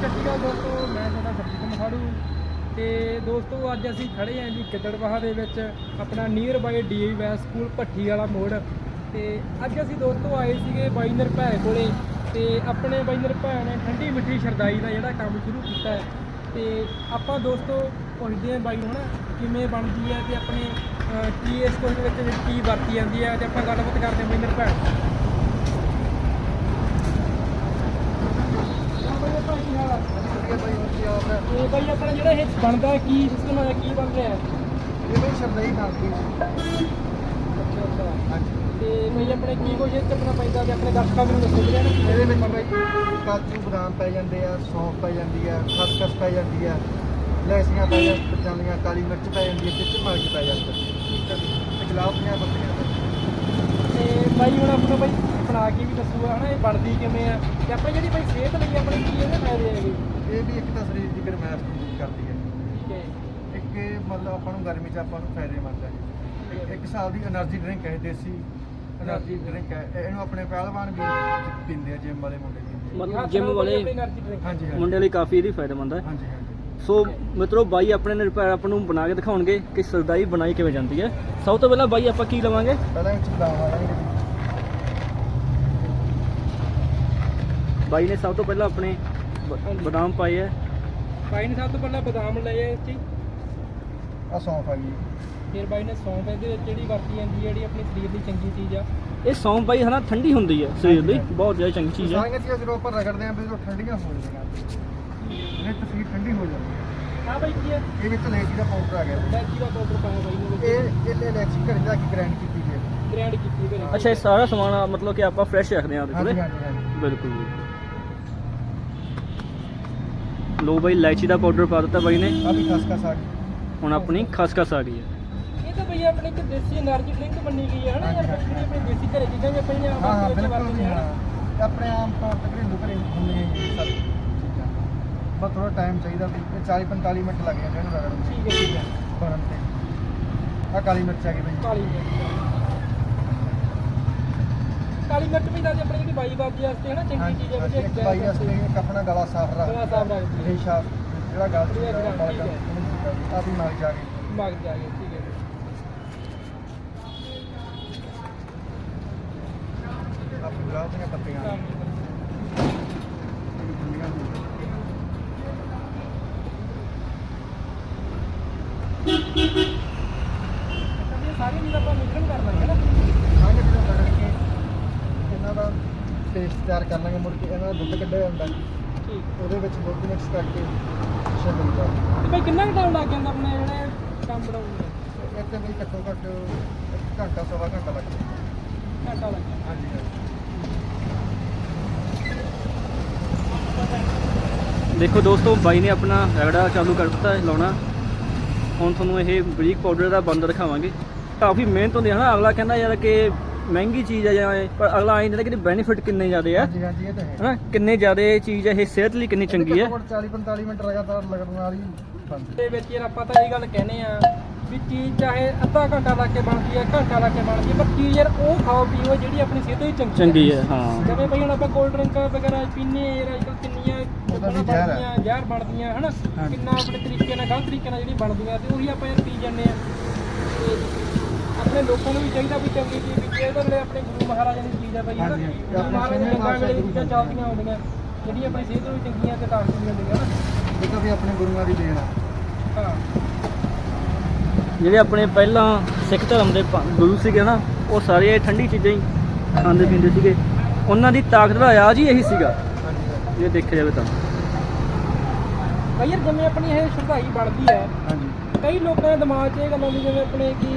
ਸਤਿ ਸ਼੍ਰੀ ਅਕਾਲ ਦੋਸਤੋ, ਮੈਂ ਤੁਹਾਡਾ ਸਰਜੀਤ ਮਖਾੜੂ ਤੇ ਦੋਸਤੋ, ਅੱਜ ਅਸੀਂ ਖੜੇ ਆਂ ਜੀ ਗਿੱਦੜਬਾਹਾ ਦੇ ਵਿੱਚ, ਆਪਣਾ ਨੀਅਰ ਬਾਈ ਡੀਏਵੀ ਵੈਸ ਸਕੂਲ ਭੱਠੀ ਵਾਲਾ ਮੋੜ। ਤੇ ਅੱਜ ਅਸੀਂ ਦੋਸਤੋ ਆਏ ਸੀਗੇ ਬਾਈ ਨਿਰਭੈ ਕੋਲੇ ਤੇ ਆਪਣੇ ਬਾਈ ਨਿਰਭੈ ਨੇ ਠੰਡੀ ਮਿੱਠੀ ਸ਼ਰਦਾਈ ਦਾ ਜਿਹੜਾ ਕੰਮ ਸ਼ੁਰੂ ਕੀਤਾ ਹੈ। ਤੇ ਆਪਾਂ ਦੋਸਤੋ ਪੁੱਛਦੇ ਆਂ ਬਾਈ ਨੂੰ ਨਾ, ਕਿਵੇਂ ਬਣਦੀ ਹੈ ਤੇ ਆਪਣੇ ਕੀ ਇਸ ਕੋਲ ਦੇ ਵਿੱਚ ਕੀ ਵਰਤੀ ਜਾਂਦੀ ਹੈ ਤੇ ਆਪਾਂ ਗੱਲਬਾਤ ਕਰਦੇ ਆਂ ਬਾਈ ਨਿਰਭੈ ਕੀ ਹਾਲ ਆਪਣਾ ਜਿਹੜਾ ਇਹ ਬਣਦਾ ਕੀ ਸਿਸਟਮ ਹੈ ਕੀ ਬਣ ਰਿਹਾ ਇਹ ਬਈ ਸ਼ਰਦਈ ਬਣਦੀ ਅੱਛਾ ਅੱਛਾ ਹਾਂਜੀ ਤੇ ਬਾਈ ਆਪਣੇ ਕੀ ਕੁਝ ਇਹ ਆਪਣਾ ਪੈਂਦਾ ਤੇ ਆਪਣੇ ਦਰਸ਼ਕਾਂ ਨੂੰ ਦੱਸੋ ਵੀਰੇ ਇਹਦੇ ਵਿੱਚ ਬਈ ਕਾਜੂ ਬਦਾਮ ਪੈ ਜਾਂਦੇ ਆ ਸੌਂਫ ਪੈ ਜਾਂਦੀ ਆ ਖਸਖਸ ਪੈ ਜਾਂਦੀ ਆ ਲੈਸੀਆਂ ਪੈ ਜਾਂਦੀਆਂ ਕਾਲੀ ਮਿਰਚ ਪੈ ਜਾਂਦੀ ਹੈ ਵਿੱਚ ਮਰਚ ਪੈ ਜਾਂਦੀ ਠੀਕ ਹੈ ਤੇ ਗੁਲਾਬ ਦੀਆਂ ਪੱਤੀਆਂ ਤੇ ਬਾਈ ਹੁਣ ਆਪਣਾ ਬਾਈ। ਬਣਾ ਕੇ ਵੀ ਦੱਸੂਗਾ ਹਨਾ ਇਹ ਬਣਦੀ ਕਿਵੇਂ ਆ। ਤੇ ਆਪਣੀ ਜਿਹੜੀ ਭਾਈ ਸਿਹਤ ਲਈ ਆਪਣੇ ਕੀ ਇਹਦੇ ਫਾਇਦੇ ਹੈਗੇ? ਇਹ ਵੀ ਇੱਕ ਤਾਂ ਸਰੀਰ ਦੀ ਗਰਮੈਸ਼ ਦੂਰ ਕਰਦੀ ਹੈ। ਠੀਕ ਹੈ। ਇੱਕ ਮਤਲਬ ਆਪਾਂ ਨੂੰ ਗਰਮੀ 'ਚ ਆਪਾਂ ਨੂੰ ਫਾਇਦੇਮੰਦ ਹੈ ਇੱਕ- ਇੱਕ ਸਾਲ ਦੀ એનર્ਜੀ ਡਰਿੰਕ ਹੈ ਦੇਸੀ એનર્ਜੀ ਡਰਿੰਕ ਹੈ। ਇਹਨੂੰ ਆਪਣੇ ਪਹਿਲਵਾਨ ਵੀ ਪੀਂਦੇ ਆ ਜਿਮ ਵਾਲੇ ਮੁੰਡੇ ਪੀਂਦੇ ਮਤਲਬ ਜਿਮ ਵਾਲੇ ਹਾਂਜੀ ਹਾਂਜੀ। ਲਈ ਕਾਫੀ ਇਹਦੀ ਫਾਇਦੇਮੰਦ ਹੈ ਹਾਂਜੀ ਹਾਂਜੀ। ਸੋ ਮਿੱਤਰੋ ਬਾਈ ਆਪਣੇ ਨਿਰਪੈਰ ਆਪ ਨੂੰ ਬਣਾ ਕੇ ਦਿਖਾਉਣਗੇ ਕਿ ਸਰਦਾਈ ਬਣਾਈ ਕਿਵੇਂ ਜਾਂਦੀ ਹੈ। ਸਭ ਤੋਂ ਪਹਿਲਾਂ ਬਾਈ ਆਪਾਂ ਕੀ ਲਵਾਂਗੇ? ਪਹਿਲਾਂ ਇਹ ਚੁਲਾ ਬਾਈ ਨੇ ਸਭ ਤੋਂ ਪਹਿਲਾਂ ਆਪਣੇ ਬ- ਹਾਂਜੀ। ਬਦਾਮ ਪਾਏ ਹੈ ਬਾਈ ਨੇ ਸਭ ਤੋਂ ਪਹਿਲਾਂ ਬਦਾਮ ਲਏ ਆ ਇਸ 'ਚ ਹੀ। ਆ ਸੌਂਫ ਆ ਗਈ। ਫਿਰ ਬਾਈ ਨੇ ਸੌਂਫ ਇਹਦੇ ਵਿੱਚ ਜਿਹੜੀ ਵਰਤੀ ਜਾਂਦੀ ਹੈ ਜਿਹੜੀ ਆਪਣੀ ਸਰੀਰ ਦੀ ਚੰਗੀ ਚੀਜ਼ ਆ। ਇਹ ਸੌਂਫ ਬਾਈ ਹਨਾ ਠੰਡੀ ਹੁੰਦੀ ਹੈ ਸਰੀਰ ਲਈ ਹਾਂਜੀ। ਬਹੁਤ ਜ਼ਿਆਦਾ ਚੰਗੀ ਚੀਜ਼ ਹੈ ਸਾਰੀਆਂ ਚੀਜ਼ਾਂ ਜਦੋਂ ਆਪਾਂ ਰਗੜਦੇ ਆਂ ਵੀ ਉਹ ਠੰਡੀਆਂ ਹੋ ਜਾਂਦੀਆਂ ਇਹ ਤਸਵੀਰ ਠੰਡੀ ਹੋ ਜਾਂਦੀ ਹੈ ਆ ਬਾਈ ਕੀ ਹੈ ਇਹ ਵਿੱਚ ਇਲਾਇਚੀ ਦਾ ਪਾਊਡਰ ਆ ਗਿਆ। ਇਲਾਚੀ ਦਾ ਪਾਊਡਰ ਪਾਇਆ ਬਾਈ ਨੇ ਇਹ ਇਹ ਇਲਾਇਚੀ ਘਰੇ ਜਾ ਕੇ ਗ੍ਰਾਈਂਡ ਕੀਤੀ ਗਈ ਹੈ ਗ੍ਰੈਂਡ ਕੀਤੀ ਘਰੇ ਅੱਛਾ ਇਹ ਸਾਰਾ ਸਮਾਨ ਆ, ਮਤਲਬ ਕਿ ਆਪਾਂ ਫਰੈਸ਼ ਰੱਖਦੇ ਹਾਂ ਉਹਦੇ ਹਾਂਜੀ ਕੋਲੇ ਹਾਂਜੀ ਹਾਂਜੀ। ਬਿਲਕੁਲ ਜੀ। ਲੋ ਬਾਈ ਇਲਾਇਚੀ ਦਾ ਪਾਊਡਰ ਪਾ ਦਿੱਤਾ ਬਾਈ ਨੇ अभी खसखस आ गई ਹੁਣ ਆਪਣੀ ਖਸਖਸ ਆ ਗਈ ਹੈ ਇਹ ਤਾਂ ਭਈ ਆਪਣੀ ਇੱਕ ਦੇਸੀ એનર્ਜੀ ਡਰਿੰਕ ਬਣੀ ਗਈ ਹੈ ਹਨਾ ਯਾਰ ਜਿਹੜੀ ਆਪਣੀ ਦੇਸੀ ਘਰੇ ਚੀਜ਼ਾਂ ਜੇ ਪਈਆਂ हाँ हाँ बिल्कुल नहीं हाँ अपने आम तौर पर घरेलू घरेलू होंगे ये सारी चीज़ां। बस थोड़ा टाइम चाहिए था चाली पंताली मिनट लग जाते हैं ठीक ਹੈ ਠੀਕ ਹੈ बनने आ काली मिर्च आ गई भाई ਕਾਲੀ ਮਿਰਚ ਕਾਲੀ ਮਿਰਚ ਵੀ ਤਾਂ ਆਪਣੀ ਜਿਹੜੀ ਬਾਈ ਬਾਜੀ ਵਾਸਤੇ ਹੈ ਨਾ ਚੰਗੀ ਚੀਜ਼ ਹੈ ਵਧੀਆ ਇੱਕ ਬਾਈ ਵਾਸਤੇ ਇੱਕ ਆਪਣਾ ਗਲਾ ਸਾਫ਼ ਰੱਖ ਗਲਾ ਸਾਫ਼ ਰੱਖਦੀ ਹੈ। ਰੇਸ਼ਾ ਜਿਹੜਾ ਗਲ ਚ ਠੀਕ ਹੈ, ਬਲ ਠੀਕ ਹੈ। ਆ ਵੀ ਮਰ ਜਾ ਕੇ ਮਗ ਜਾ ਗਏ ਠੀਕ ਹੈ ਆਪਣੀ ਗੁਲਾਬ ਦੀਆਂ ਪੱਤੀਆਂ ਕਾਲੀ ਮਿਰਚ। ਅੱਛਾ ਵੀ ਇਹ ਸਾਰੀ ਚੀਜ਼ ਆਪਾਂ ਮਿਸ਼ਰਣ ਕਰ ਲਾਂਗੇ ਨਾ ਸਾਰੇ ਜਿਹੜਾ ਰਗੜ ਕੇ ਇਹਨਾਂ ਦਾ ਪੇਸਟ ਤਿਆਰ ਕਰ ਲਾਂਗੇ ਮੁੜ ਕੇ ਇਹਨਾਂ ਦਾ ਦੁੱਧ ਕੱਢਿਆ ਜਾਂਦਾ। ਠੀਕ। ਉਹਦੇ ਵਿੱਚ ਦੁੱਧ ਮਿਕਸ ਕਰਕੇ ਛੱਡਣ ਦਾ ਤੇ ਭਾਈ ਕਿੰਨਾ ਕੁ ਟਾਈਮ ਲੱਗ ਜਾਂਦਾ ਆਪਣੇ ਜਿਹੜੇ ਕੰਮ ਬਣਾਉਣ ਨੂੰ? ਇੱਥੇ ਵੀ ਘੱਟੋ ਘੱਟ ਇੱਕ ਘੰਟਾ ਸਵਾ ਘੰਟਾ ਲੱਗ ਜਾਂਦਾ। ਘੰਟਾ ਲੱਗ ਜਾਂਦਾ। ਹਾਂਜੀ ਹਾਂਜੀ। ਦੇਖੋ ਦੋਸਤੋ ਬਾਈ ਨੇ ਆਪਣਾ ਰਗੜਾ ਚਾਲੂ ਕਰ ਦਿੱਤਾ ਹੈ ਲਾਉਣਾ। ਹੁਣ ਤੁਹਾਨੂੰ ਇਹ ਬਰੀਕ ਪਾਊਡਰ ਦਾ ਬੰਦ ਦਿਖਾਵਾਂਗੇ। ਕਾਫੀ ਮਿਹਨਤ ਹੁੰਦੀ ਹੈ ਨਾ ਅਗਲਾ ਕਹਿੰਦਾ ਯਾਰ ਕਿ ਮਹਿੰਗੀ ਚੀਜ਼ ਹੈ ਜਾਂ ਇਹ, ਪਰ ਅਗਲਾ ਆਈ ਜਾਂਦਾ ਕਿ ਬੈਨੀਫਿਟ ਕਿੰਨੇ ਜ਼ਿਆਦੇ ਆ। ਹਾਂਜੀ ਹਾਂਜੀ ਇਹ ਤਾਂ ਹੈ। ਹਨਾ? ਕਿੰਨੇ ਜ਼ਿਆਦੇ ਚੀਜ਼ ਹੈ ਇਹ ਸਿਹਤ ਲਈ ਕਿੰਨੀ ਚੰਗੀ ਹੈ 40 45 ਮਿੰਟ ਲਗਾਤਾਰ ਲੱਗਣ ਵਾਲੀ ਬੰਦ ਦੇ ਵਿੱਚ ਯਾਰ ਆਪਾਂ ਤਾਂ ਇਹ ਗੱਲ ਕਹਿੰਦੇ ਆ ਵੀ ਚੀਜ਼ ਚਾਹੇ ਅੱਧਾ ਘੰਟਾ ਲਾ ਕੇ ਬਣਦੀ ਹੈ ਘੰਟਾ ਲਾ ਕੇ ਬਣਦੀ ਹੈ ਪਰ ਚੀਜ਼ ਯਾਰ ਉਹ ਖਾਓ ਪੀਓ ਜਿਹੜੀ ਆਪਣੀ ਸਿਹਤ ਲਈ ਚੰਗੀ ਚੰਗੀ ਹੈ ਹਾਂ। ਜਿਵੇਂ ਬਈ ਹੁਣ ਆਪਾਂ ਕੋਲਡ ਡਰਿੰਕ ਵਗੈਰਾ ਪੀਨੇ ਆ ਯਾਰ ਅੱਜਕੱਲ ਕਿੰਨੀਆਂ ਉਹਦਾ ਵੀ ਬਣਾ ਜ਼ਹਿਰ ਹੈ। ਬਣਦੀਆਂ ਜ਼ਹਿਰ ਬਣਦੀਆਂ ਹਨਾ। ਕਿੰਨਾ ਆਪਣੇ ਤਰੀਕੇ ਨਾਲ ਗਲਤ ਤਰੀਕੇ ਨਾਲ ਜਿਹੜੀ ਬਣਦੀਆਂ ਤੇ ਉਹੀ ਆਪਾਂ ਯਾਰ ਪੀ ਜਾਂਦੇ ਆ। ਤੇ ਆਪਣੇ ਲੋਕਾਂ ਨੂੰ ਵੀ ਚਾਹੀਦਾ ਵੀ ਚੰਗੀ ਚੀਜ਼ ਵੀ ਇਹਦੇ ਵੇਲੇ ਆਪਣੇ ਗੁਰੂ ਮਹਾਰਾਜਾ ਦੀ ਚੀਜ਼ ਆ ਬਈ ਹਨਾ ਹਾਂਜੀ। ਗੁਰੂ ਆਪਣੇ ਮਹਾਰਾਜ ਦੇ ਛੇਵੇਂ ਲੰਗਾਂ ਵੇਲੇ ਪਾਤਸ਼ਾਹ ਚੀਜ਼ਾਂ ਚੱਲਦੀਆਂ ਹੁੰਦੀਆਂ ਜਿਹੜੀਆਂ ਆਪਣੀ ਸਿਹਤ ਨੂੰ ਵੀ ਚੰਗੀਆਂ ਤੇ ਤਾਕਤ ਵੀ ਹੁੰਦੀਆਂ ਹਨਾ ਇਹ ਤਾਂ ਵੀ ਆਪਣੇ ਗੁਰੂਆਂ ਦੀ ਦੇਣ ਆ। ਹਾਂ। ਜਿਹੜੇ ਆਪਣੇ ਪਹਿਲਾਂ ਸਿੱਖ ਧਰਮ ਦੇ ਪ- ਗੁਰੂ ਸੀਗੇ ਨਾ ਉਹ ਸਾਰੇ ਇਹ ਠੰਡੀ ਚੀਜ਼ਾਂ ਹੀ ਖਾਂਦੇ ਪੀਂਦੇ ਸੀਗੇ। ਉਹਨਾਂ ਦੀ ਤਾਕਤ ਦਾ ਇਲਾਜ ਹੀ ਇਹੀ ਸੀਗਾ। ਜੇ ਦੇਖਿਆ ਜਾਵੇ ਤਾਂ। ਕਈ ਯਾਰ ਜਿਵੇਂ ਆਪਣੀ ਇਹ ਸ਼ਰਧਾਈ ਬਣਦੀ ਹੈ ਹਾਂਜੀ। ਕਈ ਲੋਕਾਂ ਦੇ ਦਿਮਾਗ 'ਚ ਇਹ ਗੱਲ ਆਉਂਦੀ ਜਿਵੇਂ ਆਪਣੇ ਕੀ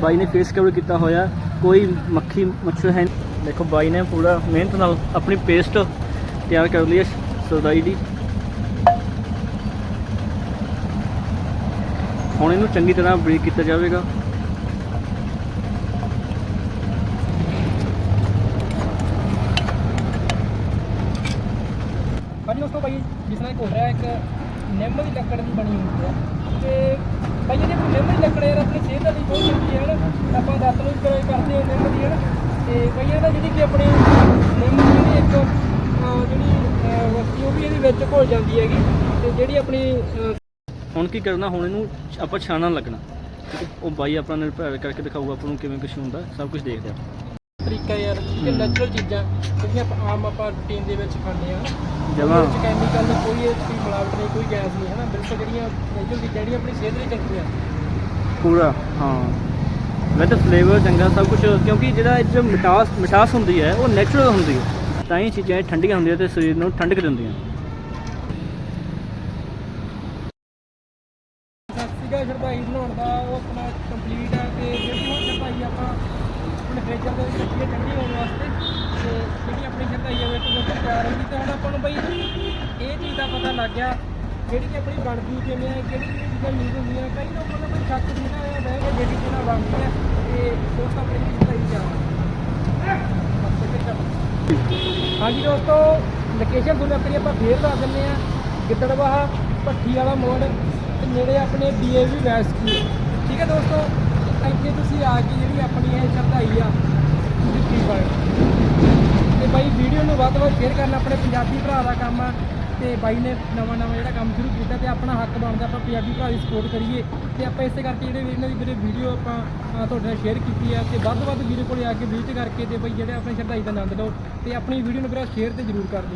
ਬਾਈ ਨੇ ਫੇਸ ਕਵਰ ਕੀਤਾ ਹੋਇਆ। ਕੋਈ ਮੱਖੀ, ਮੱਛਰ ਹੈ ਦੇਖੋ ਬਾਈ ਨੇ ਪੂਰਾ ਮਿਹਨਤ ਨਾਲ ਆਪਣੀ ਪੇਸਟ ਤਿਆਰ ਕਰ ਲਈ ਹੈ ਸਰਦਾਈ ਦੀ। ਹੁਣ ਇਹਨੂੰ ਚੰਗੀ ਤਰ੍ਹਾਂ ਬਰੀਕ ਕੀਤਾ ਜਾਵੇਗਾ। ਹਾਂਜੀ ਦੋਸਤੋ ਭਾਈ ਜਿਸ ਨਾਲ ਘੋੜ ਰਿਹਾ ਇੱਕ ਨਿੰਮ ਦੀ ਲੱਕੜ ਦੀ ਬਣੀ ਹੁੰਦੀ ਹੈ। ਤੇ ਭਾਈ ਇਹਦੇ ਜਿਹੜੀ ਨਿੰਮ ਦੀ ਯਾਰ ਆਪਣੀ ਸਿਹਤ ਲਈ ਬਹੁਤ ਜ਼ਰੂਰੀ ਹੈ ਨਾ ਆਪਾਂ ਦੱਤ ਨੂੰ ਵੀ ਕਰਦੇ ਹਾਂ ਨਿੰਮ ਦੀ ਹੈ ਨਾ ਤੇ ਭਾਈ ਇਹਦਾ ਜਿਹੜੀ ਕਿ ਆਪਣੀ ਨਿੰਮ ਦੀ ਜਿਹੜੀ ਇੱਕ ਜਿਹੜੀ ਵਸਤੀ ਉਹ ਵੀ ਇਹਦੇ ਵਿੱਚ ਘੁਲ ਜਾਂਦੀ ਹੈਗੀ। ਤੇ ਜਿਹੜੀ ਆਪਣੀ ਹੁਣ ਕੀ ਕਰਨਾ, ਹੁਣ ਇਹਨੂੰ ਆਪਾਂ ਛਾਣਨ ਲੱਗਣਾ। ਉਹ ਬਾਈ ਆਪਣਾ ਨਿਰਭਰ ਕਰਕੇ ਦਿਖਾਊਗਾ ਆਪਾਂ ਨੂੰ ਕਿਵੇਂ ਕੁਝ ਹੁੰਦਾ, ਸਭ ਕੁਝ ਦੇਖਦੇ ਆਪਾਂ ਤਰੀਕਾ ਯਾਰ ਕਿ। ਨੈਚੁਰਲ ਚੀਜ਼ਾਂ ਜਿਹੜੀਆਂ ਆਪਾਂ ਆਮ ਆਪਾਂ ਰੂਟੀਨ ਦੇ ਵਿੱਚ ਖਾਂਦੇ ਆ ਜਮਾਂ। ਵਿੱਚ ਕੈਮੀਕਲ ਨਹੀਂ ਕੋਈ ਇਹ ਕੋਈ ਮਿਲਾਵਟ ਨਹੀਂ ਕੋਈ ਗੈਸ ਨਹੀਂ ਹੈ ਨਾ ਬਿਲਕੁਲ ਜਿਹੜੀਆਂ ਨੈਚੁਰਲ ਚੀਜ਼ਾਂ ਜਿਹੜੀਆਂ ਆਪਣੀ ਸਿਹਤ ਲਈ ਚੰਗੀਆਂ। ਪੂਰਾ ਹਾਂ। ਮੈਂ ਤਾਂ ਫਲੇਵਰ ਚੰਗਾ ਸਭ ਕੁਝ ਕਿਉਂਕਿ ਜਿਹੜਾ ਇਹ 'ਚ ਮਿਠਾਸ ਮਿਠਾਸ ਹੁੰਦੀ ਹੈ ਉਹ ਨੈਚੁਰਲ ਹੁੰਦੀ ਹੈ। ਤਾਂ ਹੀ ਚੀਜ਼ਾਂ ਠੰਡੀਆਂ ਹੁੰਦੀਆਂ ਤੇ ਸਰੀਰ ਨੂੰ ਠੰਡਕ ਦਿੰਦੀਆਂ ਸੀਗਾ ਸ਼ਰਦਾਈ ਬਣਾਉਣ ਦਾ ਉਹ ਆਪਣਾ ਕੰਪਲੀਟ ਹੈ ਤੇ ਜਿਹੜੀ ਹੁਣ ਸ਼ਰਦਾਈ ਆਪਾਂ ਆਪਣੇ ਦੇ ਵਿੱਚ ਰੱਖੀ ਹੈ ਠੰਡੀ ਹੋਣ ਵਾਸਤੇ ਤੇ ਜਿਹੜੀ ਆਪਣੀ ਸ਼ਰਦਾਈ ਹੈ ਵਿੱਚ ਬਿਲਕੁਲ ਤਿਆਰ ਹੋ ਗਈ ਤੇ ਹੁਣ ਆਪਾਂ ਨੂੰ ਬਈ ਇਹ ਚੀਜ਼ ਦਾ ਪਤਾ ਲੱਗ ਗਿਆ ਜਿਹੜੀ ਕਿ ਆਪਣੀ ਬਣਦੀ ਕਿਵੇਂ ਹੈ ਕਿਹੜੀ ਕਿਹੜੀ ਚੀਜ਼ਾਂ ਯੂਜ਼ ਹੁੰਦੀਆਂ ਕਈ ਲੋਕਾਂ ਨੂੰ ਕੋਈ ਸ਼ੱਕ ਨਹੀਂ ਨਾ ਬਹਿ ਕੇ ਜਿਹੜੀ ਚੀਜ਼ਾਂ ਬਣਦੀ ਤੇ ਦੋਸਤ ਆਪਣੀ ਸ਼ਰਦਾਈ ਜਾ ਹਾਂਜੀ ਦੋਸਤੋ ਲੋਕੇਸ਼ਨ ਤੁਹਾਨੂੰ ਆਪਣੀ ਆਪਾਂ ਫੇਰ ਦੱਸ ਦਿੰਦੇ ਆ। ਗਿੱਦੜਵਾਹਾ, ਭੱਠੀ ਵਾਲਾ ਮੋੜ ਤੇ ਨੇੜੇ ਆਪਣੇ ਡੀਏਵੀ ਵੈਸ ਸਕੂਲ ਠੀਕ ਹੈ ਦੋਸਤੋ? ਇੱਥੇ ਤੁਸੀਂ ਆ ਕੇ ਜਿਹੜੀ ਆਪਣੀ ਇਹ ਸ਼ਰਧਾਈ ਆ ਤੁਸੀਂ ਪੀ ਤੇ ਬਾਈ ਵੀਡੀਓ ਨੂੰ ਵੱਧ ਤੋਂ ਵੱਧ ਸ਼ੇਅਰ ਕਰਨਾ, ਆਪਣੇ ਪੰਜਾਬੀ ਭਰਾ ਦਾ ਕੰਮ ਆ। ਤੇ ਬਾਈ ਨੇ ਨਵਾਂ ਨਵਾਂ ਜਿਹੜਾ ਕੰਮ ਸ਼ੁਰੂ ਕੀਤਾ ਤੇ ਆਪਣਾ ਹੱਕ ਬਣਦਾ, ਆਪਾਂ ਪੰਜਾਬੀ ਭਰਾ ਦੀ ਸਪੋਰਟ ਕਰੀਏ। ਤੇ ਆਪਾਂ ਇਸੇ ਕਰਕੇ ਜਿਹੜੇ ਇਹਨਾਂ ਦੀ ਵੀਰੇ ਵੀਡੀਓ ਆਪਾਂ ਤੁਹਾਡੇ ਨਾਲ ਸ਼ੇਅਰ ਕੀਤੀ ਆ ਤੇ ਵੱਧ ਤੋਂ ਵੱਧ ਵੀਰੇ ਕੋਲੇ ਆ ਕੇ ਵਿਜ਼ਿਟ ਕਰਕੇ ਤੇ ਬਈ ਜਿਹੜੇ ਆਪਣੇ ਸ਼ਰਧਾਈ ਦਾ ਆਨੰਦ ਲਓ ਤੇ ਆਪਣੀ ਵੀਡੀਓ ਨੂੰ ਵੀਰੇ ਸ਼ੇਅਰ ਤੇ ਜ਼ਰੂਰ ਕਰ ਦਿਓ।